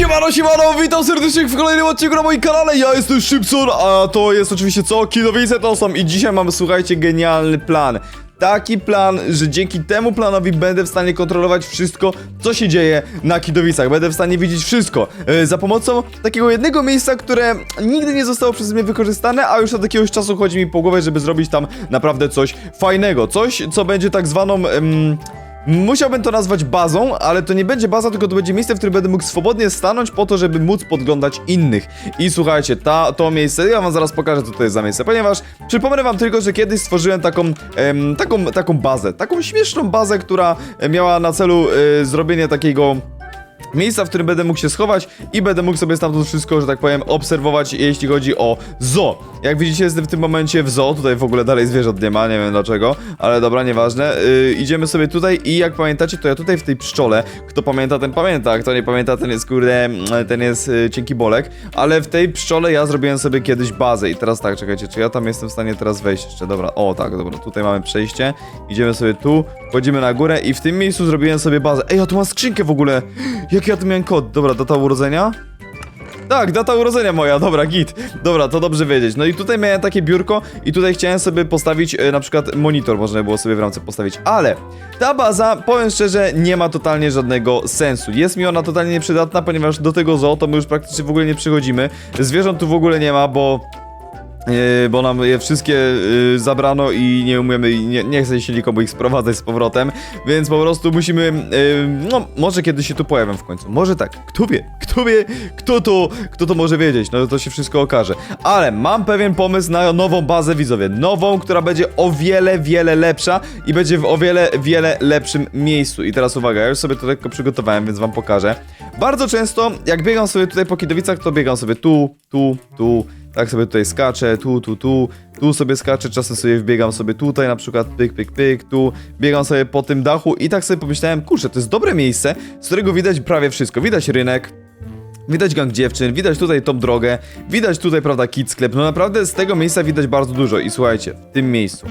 Siemano, siemano, witam serdecznie w kolejnym odcinku na moim kanale, ja jestem Szybson, a to jest oczywiście co? Kidowice to są i dzisiaj mamy, słuchajcie, genialny plan. Taki plan, że dzięki temu planowi będę w stanie kontrolować wszystko, co się dzieje na Kidowicach. Będę w stanie widzieć wszystko e, za pomocą takiego jednego miejsca, które nigdy nie zostało przez mnie wykorzystane, a już od jakiegoś czasu chodzi mi po głowie, żeby zrobić tam naprawdę coś fajnego. Coś, co będzie tak zwaną... Musiałbym to nazwać bazą, ale to nie będzie baza, tylko to będzie miejsce, w którym będę mógł swobodnie stanąć po to, żeby móc podglądać innych. I słuchajcie, ta, to miejsce, ja wam zaraz pokażę, co to jest za miejsce, ponieważ przypomnę wam tylko, że kiedyś stworzyłem taką, em, taką, taką bazę, taką śmieszną bazę, która miała na celu e, zrobienie takiego miejsca, w którym będę mógł się schować i będę mógł sobie stamtąd wszystko, że tak powiem, obserwować, jeśli chodzi o zoo. Jak widzicie, jestem w tym momencie w zoo, tutaj w ogóle dalej zwierząt nie ma, nie wiem dlaczego, ale dobra, nieważne. Yy, idziemy sobie tutaj i jak pamiętacie, to ja tutaj w tej pszczole, kto pamięta, ten pamięta, kto nie pamięta, ten jest, kurde, mm, ten jest yy, cienki bolek, ale w tej pszczole ja zrobiłem sobie kiedyś bazę i teraz tak, czekajcie, czy ja tam jestem w stanie teraz wejść jeszcze, dobra, o tak, dobra, tutaj mamy przejście, idziemy sobie tu, wchodzimy na górę i w tym miejscu zrobiłem sobie bazę. Ej, ja tu mam skrzynkę w ogóle! Ja tu miałem kod? Dobra, data urodzenia? Tak, data urodzenia moja, dobra, git. Dobra, to dobrze wiedzieć. No i tutaj miałem takie biurko i tutaj chciałem sobie postawić e, na przykład monitor, można było sobie w ramce postawić, ale ta baza, powiem szczerze, nie ma totalnie żadnego sensu. Jest mi ona totalnie nieprzydatna, ponieważ do tego zoo to my już praktycznie w ogóle nie przychodzimy. Zwierząt tu w ogóle nie ma, bo Yy, bo nam je wszystkie yy, zabrano i nie umiemy, i nie, nie chce się nikomu ich sprowadzać z powrotem, więc po prostu musimy, yy, no może kiedyś się tu pojawią w końcu, może tak, kto wie, kto wie, kto to, kto to może wiedzieć, no to się wszystko okaże, ale mam pewien pomysł na nową bazę widzowie, nową, która będzie o wiele, wiele lepsza i będzie w o wiele, wiele lepszym miejscu. I teraz uwaga, ja już sobie to lekko przygotowałem, więc wam pokażę, bardzo często jak biegam sobie tutaj po Kidowicach, to biegam sobie tu, tu, tu, tak sobie tutaj skaczę, tu, tu, tu, tu sobie skaczę, czasem sobie wbiegam sobie tutaj, na przykład pyk, pyk, pyk, tu, biegam sobie po tym dachu i tak sobie pomyślałem, kurczę, to jest dobre miejsce, z którego widać prawie wszystko. Widać rynek, Widać gang dziewczyn, widać tutaj tą drogę, widać tutaj, prawda, kit sklep. No naprawdę z tego miejsca widać bardzo dużo. I słuchajcie, w tym miejscu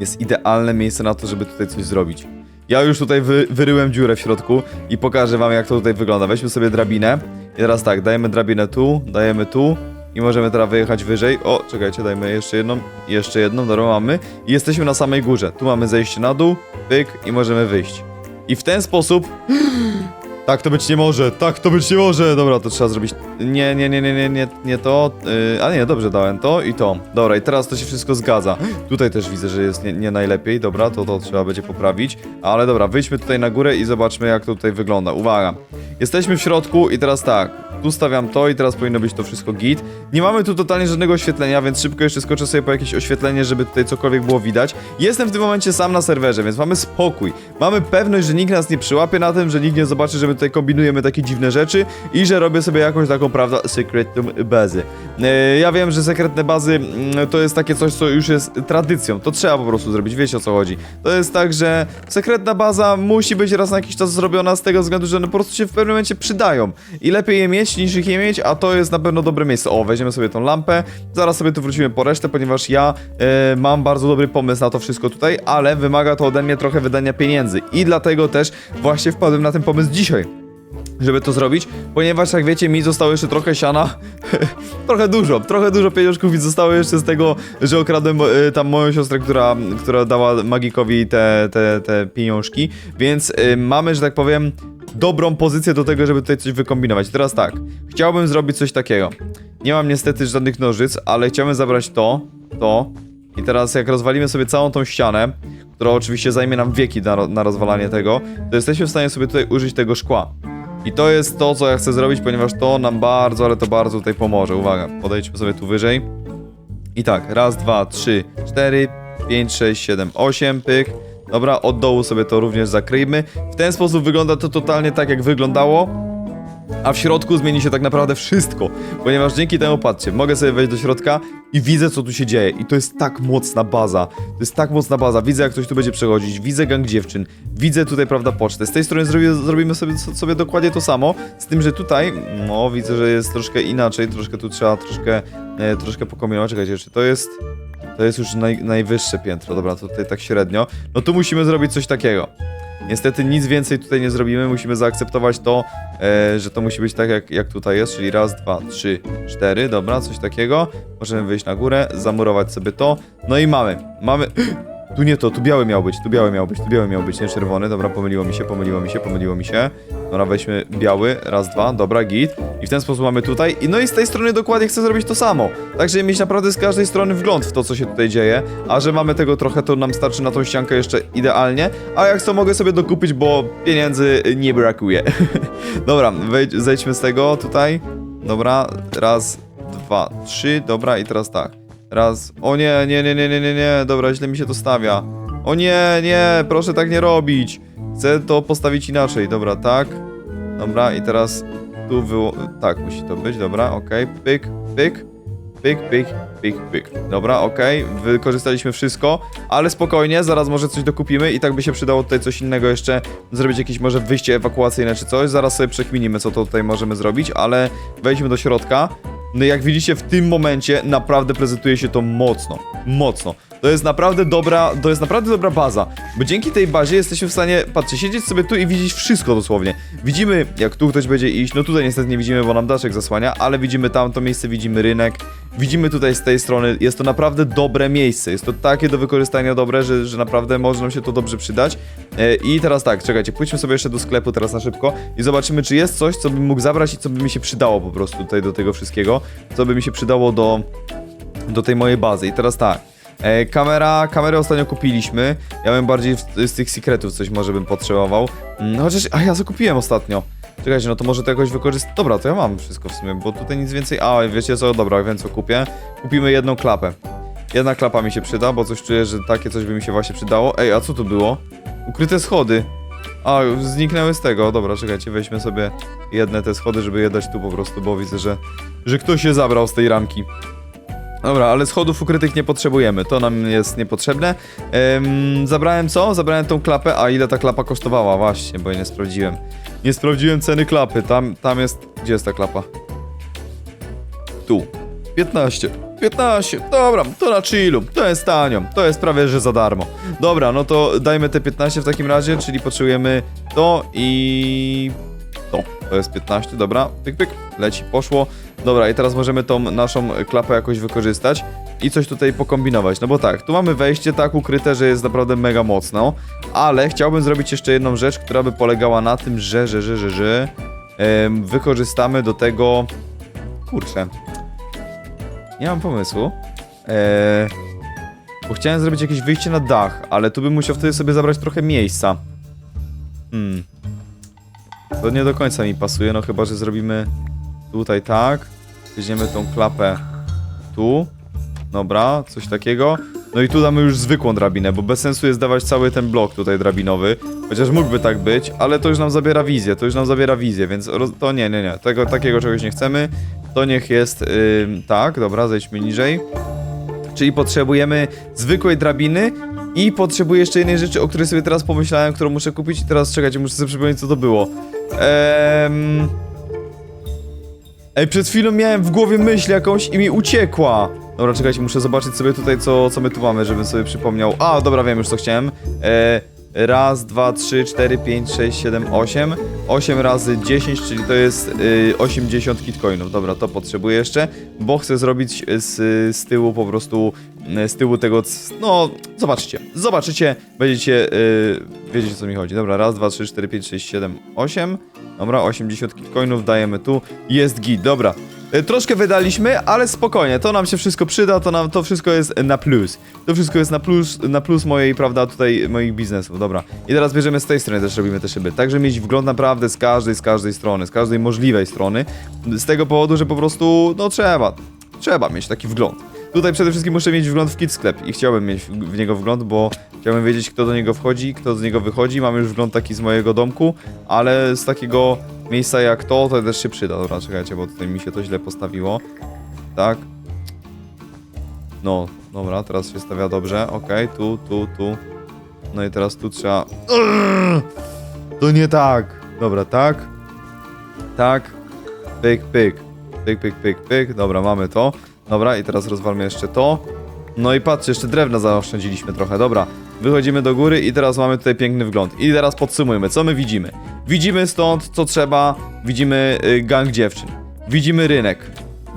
jest idealne miejsce na to, żeby tutaj coś zrobić. Ja już tutaj wy, wyryłem dziurę w środku i pokażę wam, jak to tutaj wygląda. Weźmy sobie drabinę i teraz tak, dajemy drabinę tu, dajemy tu i możemy teraz wyjechać wyżej. O, czekajcie, dajmy jeszcze jedną, jeszcze jedną, dobra, mamy. I jesteśmy na samej górze. Tu mamy zejście na dół, pyk i możemy wyjść. I w ten sposób... Tak to być nie może, tak to być nie może. Dobra, to trzeba zrobić. Nie, nie, nie, nie, nie, nie, nie to. Yy, a nie, dobrze dałem to i to. Dobra, i teraz to się wszystko zgadza. Tutaj też widzę, że jest nie, nie najlepiej. Dobra, to to trzeba będzie poprawić. Ale dobra, wyjdźmy tutaj na górę i zobaczmy, jak to tutaj wygląda. Uwaga. Jesteśmy w środku i teraz tak. Tu stawiam to i teraz powinno być to wszystko git. Nie mamy tu totalnie żadnego oświetlenia, więc szybko jeszcze skoczę sobie po jakieś oświetlenie, żeby tutaj cokolwiek było widać. Jestem w tym momencie sam na serwerze, więc mamy spokój. Mamy pewność, że nikt nas nie przyłapie na tym, że nikt nie zobaczy, że my tutaj kombinujemy takie dziwne rzeczy i że robię sobie jakąś taką, prawda, sekretną bazę. E, ja wiem, że sekretne bazy mm, to jest takie coś, co już jest tradycją. To trzeba po prostu zrobić, wiecie o co chodzi. To jest tak, że sekretna baza musi być raz na jakiś czas zrobiona z tego względu, że one po prostu się w pewnym momencie przydają. I lepiej je mieć niż ich nie mieć, a to jest na pewno dobre miejsce. O, weźmiemy sobie tą lampę, zaraz sobie tu wrócimy po resztę, ponieważ ja e, mam bardzo dobry pomysł na to wszystko tutaj, ale wymaga to ode mnie trochę wydania pieniędzy. I dlatego też właśnie wpadłem na ten pomysł dzisiaj żeby to zrobić, ponieważ jak wiecie, mi zostało jeszcze trochę siana, trochę dużo, trochę dużo pieniążków mi zostało jeszcze z tego, że okradłem y, tam moją siostrę, która, która dała Magikowi te, te, te pieniążki, więc y, mamy, że tak powiem, dobrą pozycję do tego, żeby tutaj coś wykombinować. Teraz tak, chciałbym zrobić coś takiego. Nie mam niestety żadnych nożyc, ale chciałbym zabrać to, to i teraz jak rozwalimy sobie całą tą ścianę, która oczywiście zajmie nam wieki na, na rozwalanie tego, to jesteśmy w stanie sobie tutaj użyć tego szkła. I to jest to, co ja chcę zrobić, ponieważ to nam bardzo, ale to bardzo tutaj pomoże. Uwaga, podejdźmy sobie tu wyżej. I tak, raz, dwa, trzy, cztery, pięć, sześć, siedem, osiem, pyk. Dobra, od dołu sobie to również zakryjmy. W ten sposób wygląda to totalnie tak, jak wyglądało. A w środku zmieni się tak naprawdę wszystko, ponieważ dzięki temu, patrzcie, mogę sobie wejść do środka i widzę, co tu się dzieje. I to jest tak mocna baza. To jest tak mocna baza. Widzę, jak ktoś tu będzie przechodzić, widzę gang dziewczyn, widzę tutaj, prawda, pocztę. Z tej strony zrobi, zrobimy sobie, sobie dokładnie to samo, z tym, że tutaj, no, widzę, że jest troszkę inaczej, troszkę tu trzeba troszkę, e, troszkę pokombinować. Czekajcie, czy to jest... To jest już naj, najwyższe piętro, dobra, tutaj tak średnio. No tu musimy zrobić coś takiego. Niestety nic więcej tutaj nie zrobimy, musimy zaakceptować to, e, że to musi być tak jak, jak tutaj jest, czyli raz, dwa, trzy, cztery, dobra, coś takiego. Możemy wyjść na górę, zamurować sobie to, no i mamy, mamy... Tu nie to, tu biały miał być, tu biały miał być, tu biały miał być, nie czerwony, dobra, pomyliło mi się, pomyliło mi się, pomyliło mi się. Dobra, weźmy biały, raz, dwa, dobra, git. I w ten sposób mamy tutaj, i no i z tej strony dokładnie chcę zrobić to samo. Tak, żeby mieć naprawdę z każdej strony wgląd w to, co się tutaj dzieje, a że mamy tego trochę, to nam starczy na tą ściankę jeszcze idealnie, a jak to mogę sobie dokupić, bo pieniędzy nie brakuje. dobra, wejdź, zejdźmy z tego tutaj, dobra, raz, dwa, trzy, dobra i teraz tak. Raz. O nie, nie, nie, nie, nie, nie, nie. Dobra, źle mi się to stawia. O nie, nie, proszę tak nie robić. Chcę to postawić inaczej. Dobra, tak. Dobra, i teraz tu wyło... Tak, musi to być, dobra, okej. Pyk, pyk, pyk, pyk, pyk, pyk. Dobra, okej, wykorzystaliśmy wszystko, ale spokojnie, zaraz może coś dokupimy i tak by się przydało tutaj coś innego jeszcze, zrobić jakieś może wyjście ewakuacyjne czy coś. Zaraz sobie przekminimy, co to tutaj możemy zrobić, ale wejdźmy do środka. No jak widzicie, w tym momencie naprawdę prezentuje się to mocno, mocno. To jest naprawdę dobra, to jest naprawdę dobra baza, bo dzięki tej bazie jesteśmy w stanie, patrzcie, siedzieć sobie tu i widzieć wszystko dosłownie. Widzimy, jak tu ktoś będzie iść, no tutaj niestety nie widzimy, bo nam daszek zasłania, ale widzimy tamto miejsce, widzimy rynek, widzimy tutaj z tej strony, jest to naprawdę dobre miejsce, jest to takie do wykorzystania dobre, że, że naprawdę może nam się to dobrze przydać. E, I teraz tak, czekajcie, pójdźmy sobie jeszcze do sklepu teraz na szybko i zobaczymy, czy jest coś, co bym mógł zabrać i co by mi się przydało po prostu tutaj do tego wszystkiego, co by mi się przydało do, do tej mojej bazy. I teraz tak. E, kamera, kamerę ostatnio kupiliśmy. Ja bym bardziej z tych secretów coś może bym potrzebował. Mm, chociaż, a ja zakupiłem ostatnio. Czekajcie, no to może to jakoś wykorzystać. Dobra, to ja mam wszystko w sumie, bo tutaj nic więcej. A, wiecie co, dobra, wiem co kupię. Kupimy jedną klapę. Jedna klapa mi się przyda, bo coś czuję, że takie coś by mi się właśnie przydało. Ej, a co tu było? Ukryte schody. A, zniknęły z tego. Dobra, czekajcie, weźmy sobie jedne te schody, żeby je dać tu po prostu, bo widzę, że, że ktoś się zabrał z tej ramki. Dobra, ale schodów ukrytych nie potrzebujemy, to nam jest niepotrzebne. Ehm, zabrałem co? Zabrałem tą klapę, a ile ta klapa kosztowała? Właśnie, bo ja nie sprawdziłem. Nie sprawdziłem ceny klapy, tam, tam jest... Gdzie jest ta klapa? Tu. 15. 15, dobra, to na chillu, to jest tanio, to jest prawie, że za darmo. Dobra, no to dajmy te 15 w takim razie, czyli potrzebujemy to i... To, to jest 15, dobra, pyk, pyk, leci, poszło. Dobra, i teraz możemy tą naszą klapę jakoś wykorzystać i coś tutaj pokombinować. No bo tak, tu mamy wejście tak ukryte, że jest naprawdę mega mocno, ale chciałbym zrobić jeszcze jedną rzecz, która by polegała na tym, że, że, że, że, że wykorzystamy do tego... Kurczę. Nie mam pomysłu. Eee, bo chciałem zrobić jakieś wyjście na dach, ale tu bym musiał wtedy sobie zabrać trochę miejsca. Hmm. To nie do końca mi pasuje, no chyba, że zrobimy tutaj tak. Weźmiemy tą klapę tu. Dobra, coś takiego. No i tu damy już zwykłą drabinę, bo bez sensu jest dawać cały ten blok tutaj drabinowy. Chociaż mógłby tak być, ale to już nam zabiera wizję, to już nam zabiera wizję, więc to nie, nie, nie. Tego, takiego czegoś nie chcemy. To niech jest ym, tak, dobra, zejdźmy niżej. Czyli potrzebujemy zwykłej drabiny i potrzebuję jeszcze jednej rzeczy, o której sobie teraz pomyślałem, którą muszę kupić i teraz czekajcie, muszę sobie przypomnieć co to było. Ehm... Ej, przed chwilą miałem w głowie myśl jakąś i mi uciekła. Dobra, czekajcie, muszę zobaczyć sobie tutaj, co, co my tu mamy, żebym sobie przypomniał. A, dobra, wiem już, co chciałem. E, raz, dwa, trzy, cztery, pięć, sześć, siedem, osiem. Osiem razy 10, czyli to jest y, 80 kitcoinów. Dobra, to potrzebuję jeszcze, bo chcę zrobić z, z tyłu po prostu, z tyłu tego, no, zobaczycie. Zobaczycie, będziecie y, wiedzieć, o co mi chodzi. Dobra, raz, dwa, trzy, cztery, pięć, sześć, siedem, osiem. Dobra, 80 kitcoinów dajemy tu. Jest git, dobra. E, Troszkę wydaliśmy, ale spokojnie, to nam się wszystko przyda, to nam to wszystko jest na plus. To wszystko jest na plus, na plus mojej, prawda, tutaj moich biznesów, dobra. I teraz bierzemy z tej strony też robimy te szyby, tak żeby mieć wgląd naprawdę z każdej, z każdej strony, z każdej możliwej strony. Z tego powodu, że po prostu, no trzeba, trzeba mieć taki wgląd. Tutaj przede wszystkim muszę mieć wgląd w kit sklep i chciałbym mieć w niego wgląd, bo chciałbym wiedzieć, kto do niego wchodzi, kto z niego wychodzi. Mam już wgląd taki z mojego domku, ale z takiego miejsca jak to, to też się przyda. Dobra, czekajcie, bo tutaj mi się to źle postawiło. Tak. No, dobra, teraz się stawia dobrze. Okej, tu, tu, tu. No i teraz tu trzeba... To nie tak. Dobra, tak. Tak. Pyk, pyk. Pyk, pyk, pyk, pyk. Dobra, mamy to. Dobra, i teraz rozwalmy jeszcze to. No i patrzcie, jeszcze drewna zaoszczędziliśmy trochę, dobra. wychodzimy do góry i teraz mamy tutaj piękny wgląd. I teraz podsumujmy, co my widzimy. Widzimy stąd, co trzeba, widzimy y, gang dziewczyn, widzimy rynek,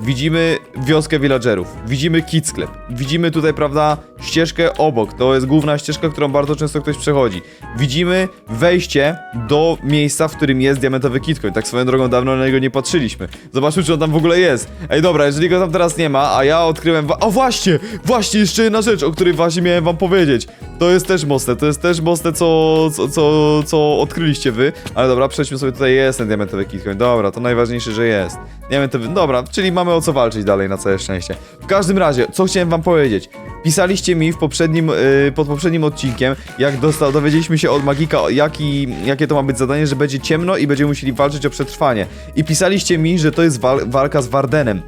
Widzimy wioskę villagerów, widzimy kit sklep, widzimy tutaj, prawda, ścieżkę obok, to jest główna ścieżka, którą bardzo często ktoś przechodzi. Widzimy wejście do miejsca, w którym jest diamentowy kitcoin, tak swoją drogą dawno na niego nie patrzyliśmy. Zobaczmy, czy on tam w ogóle jest. Ej, dobra, jeżeli go tam teraz nie ma, a ja odkryłem... O właśnie, właśnie, jeszcze jedna rzecz, o której właśnie miałem wam powiedzieć. To jest też mocne, to jest też mocne, co, co, co, co odkryliście wy, ale dobra, przejdźmy sobie, tutaj jest ten diamentowy kitcoin, dobra, to najważniejsze, że jest. Diamentowy, dobra, czyli mamy o co walczyć dalej, na całe szczęście. W każdym razie, co chciałem wam powiedzieć. Pisaliście mi w poprzednim, yy, pod poprzednim odcinkiem, jak dostał, dowiedzieliśmy się od Magika, jaki, jakie to ma być zadanie, że będzie ciemno i będziemy musieli walczyć o przetrwanie. I pisaliście mi, że to jest wal walka z Wardenem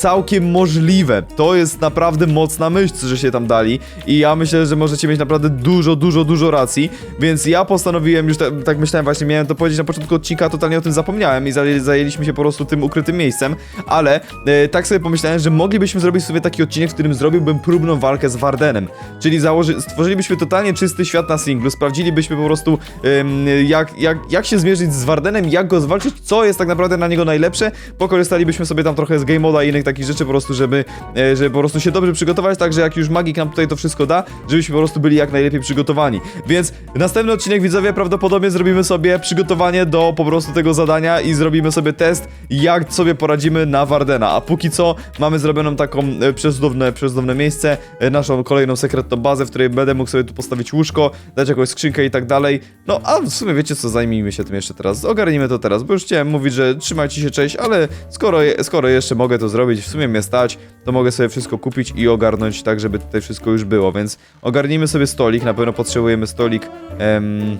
całkiem możliwe. To jest naprawdę mocna myśl, że się tam dali. I ja myślę, że możecie mieć naprawdę dużo, dużo, dużo racji, więc ja postanowiłem, już tak, tak myślałem właśnie, miałem to powiedzieć na początku odcinka, totalnie o tym zapomniałem i zaję- zajęliśmy się po prostu tym ukrytym miejscem, ale e, tak sobie pomyślałem, że moglibyśmy zrobić sobie taki odcinek, w którym zrobiłbym próbną walkę z Wardenem, czyli założy, stworzylibyśmy totalnie czysty świat na singlu, sprawdzilibyśmy po prostu em, jak, jak, jak się zmierzyć z Wardenem, jak go zwalczyć, co jest tak naprawdę na niego najlepsze, pokorzystalibyśmy sobie tam trochę z game moda i innych takich rzeczy po prostu, żeby, e, żeby po prostu się dobrze przygotować, tak że jak już magik nam tutaj to wszystko da, żebyśmy po prostu byli jak najlepiej przygotowani. Więc następny odcinek widzowie prawdopodobnie zrobimy sobie przygotowanie do po prostu tego zadania i zrobimy sobie test, jak sobie poradzimy na Wardena. A póki co mamy zrobioną taką e, przecudowne, przecudowne miejsce, e, naszą kolejną sekretną bazę, w której będę mógł sobie tu postawić łóżko, dać jakąś skrzynkę i tak dalej. No a w sumie wiecie co, zajmijmy się tym jeszcze teraz. Ogarnijmy to teraz, bo już chciałem mówić, że trzymajcie się, cześć, ale skoro, skoro jeszcze mogę to zrobić, w sumie mnie stać, to mogę sobie wszystko kupić i ogarnąć tak, żeby tutaj wszystko już było, więc ogarnijmy sobie stolik, na pewno potrzebujemy stolik, em,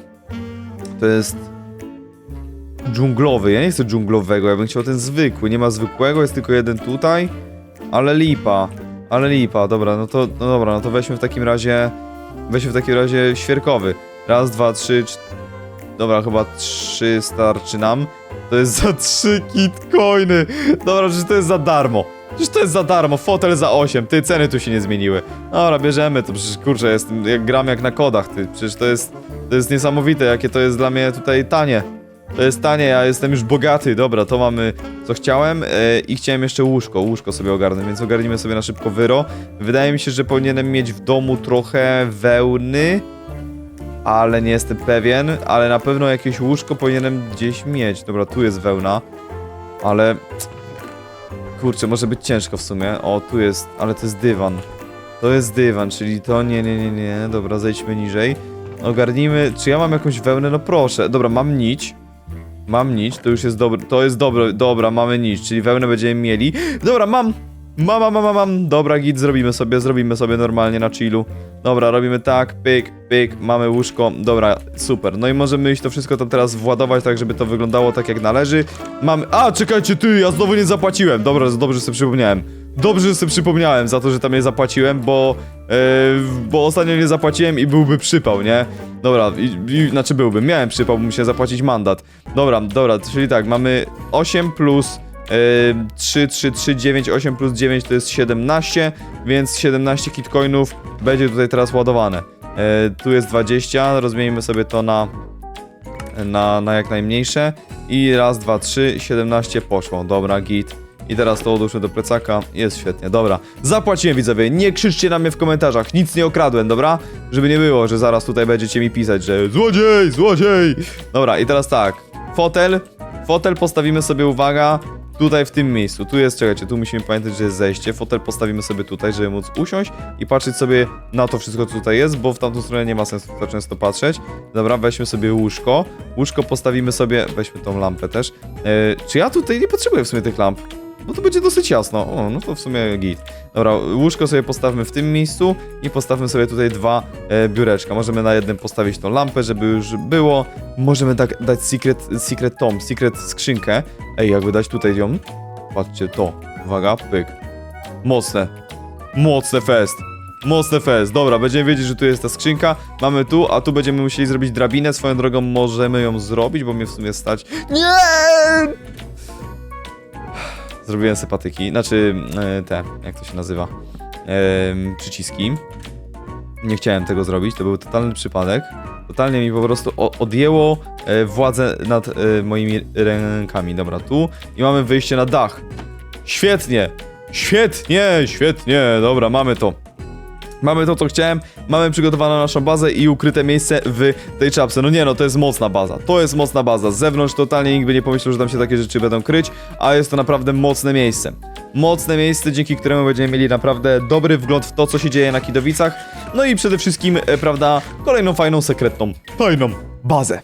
to jest dżunglowy, ja nie chcę dżunglowego, ja bym chciał ten zwykły, nie ma zwykłego, jest tylko jeden tutaj, ale lipa, ale lipa, dobra, no to, no dobra, no to weźmy w takim razie, weźmy w takim razie świerkowy, raz, dwa, trzy, cz... dobra, chyba trzy starczy nam, to jest za trzy kitcoiny, dobra, przecież to jest za darmo, Przecież to jest za darmo, fotel za 8, ty ceny tu się nie zmieniły. Dobra, bierzemy to, przecież kurczę, jestem, jak gram jak na kodach, ty, przecież to jest, to jest niesamowite, jakie to jest dla mnie tutaj tanie. To jest tanie, ja jestem już bogaty, dobra, to mamy co chciałem e, i chciałem jeszcze łóżko, łóżko sobie ogarnę, więc ogarnijmy sobie na szybko wyro. Wydaje mi się, że powinienem mieć w domu trochę wełny, ale nie jestem pewien, ale na pewno jakieś łóżko powinienem gdzieś mieć. Dobra, tu jest wełna, ale kurczę, może być ciężko w sumie. O, tu jest, ale to jest dywan. To jest dywan, czyli to nie, nie, nie, nie. Dobra, zejdźmy niżej. Ogarnijmy, czy ja mam jakąś wełnę? No proszę. Dobra, mam nić. Mam nić, to już jest dobre, to jest dobre, dobra, mamy nić, czyli wełnę będziemy mieli. Dobra, mam, mam, mam, mam, mam, dobra, git, zrobimy sobie, zrobimy sobie normalnie na chillu. Dobra, robimy tak, pyk, pyk, mamy łóżko, dobra, super. No i możemy iść to wszystko tam teraz władować, tak żeby to wyglądało tak jak należy. Mamy, a, czekajcie, ty, ja znowu nie zapłaciłem. Dobra, dobrze sobie przypomniałem. Dobrze, że sobie przypomniałem za to, że tam nie zapłaciłem, bo, e, bo ostatnio nie zapłaciłem i byłby przypał, nie? Dobra, i, i, znaczy byłby, miałem przypał, musiałem zapłacić mandat. Dobra, dobra, czyli tak, mamy 8 plus 3, 3, 3, 9, 8 plus 9 to jest 17, więc 17 kitcoinów będzie tutaj teraz ładowane. E, tu jest 20, rozmienimy sobie to na, na, na jak najmniejsze i raz, dwa, trzy, 17 poszło, dobra, git. I teraz to odłóżmy do plecaka, jest świetnie, dobra. Zapłaciłem widzowie, nie krzyczcie na mnie w komentarzach, nic nie okradłem, dobra? Żeby nie było, że zaraz tutaj będziecie mi pisać, że złodziej, złodziej! Dobra, i teraz tak, fotel, fotel postawimy sobie, uwaga, tutaj w tym miejscu, tu jest, czekajcie, tu musimy pamiętać, że jest zejście, fotel postawimy sobie tutaj, żeby móc usiąść i patrzeć sobie na to wszystko, co tutaj jest, bo w tamtą stronę nie ma sensu tak często patrzeć. Dobra, weźmy sobie łóżko, łóżko postawimy sobie, weźmy tą lampę też. E, czy ja tutaj nie potrzebuję w sumie tych lamp? No to będzie dosyć jasno. O, no to w sumie git. Dobra, łóżko sobie postawmy w tym miejscu i postawmy sobie tutaj dwa e, biureczka. Możemy na jednym postawić tą lampę, żeby już było. Możemy tak, dać secret, secret tom, secret skrzynkę. Ej, jakby dać tutaj ją. Patrzcie, to. Uwaga, pyk. Mocne. Mocne fest. Mocne fest. Dobra, będziemy wiedzieć, że tu jest ta skrzynka. Mamy tu, a tu będziemy musieli zrobić drabinę. Swoją drogą możemy ją zrobić, bo mnie w sumie stać. Nie! Zrobiłem sympatyki, znaczy e, te, jak to się nazywa, Em, przyciski. Nie chciałem tego zrobić, to był totalny przypadek. Totalnie mi po prostu odjęło e, władzę nad e, moimi rękami. Dobra, tu i mamy wyjście na dach. Świetnie! Świetnie, świetnie, dobra, mamy to. Mamy to, co chciałem, mamy przygotowaną naszą bazę i ukryte miejsce w tej czapce. No nie no, to jest mocna baza, to jest mocna baza. Z zewnątrz totalnie nikt by nie pomyślał, że tam się takie rzeczy będą kryć, a jest to naprawdę mocne miejsce. Mocne miejsce, dzięki któremu będziemy mieli naprawdę dobry wgląd w to, co się dzieje na Kidowicach. No i przede wszystkim, e, prawda, kolejną fajną, sekretną, tajną bazę.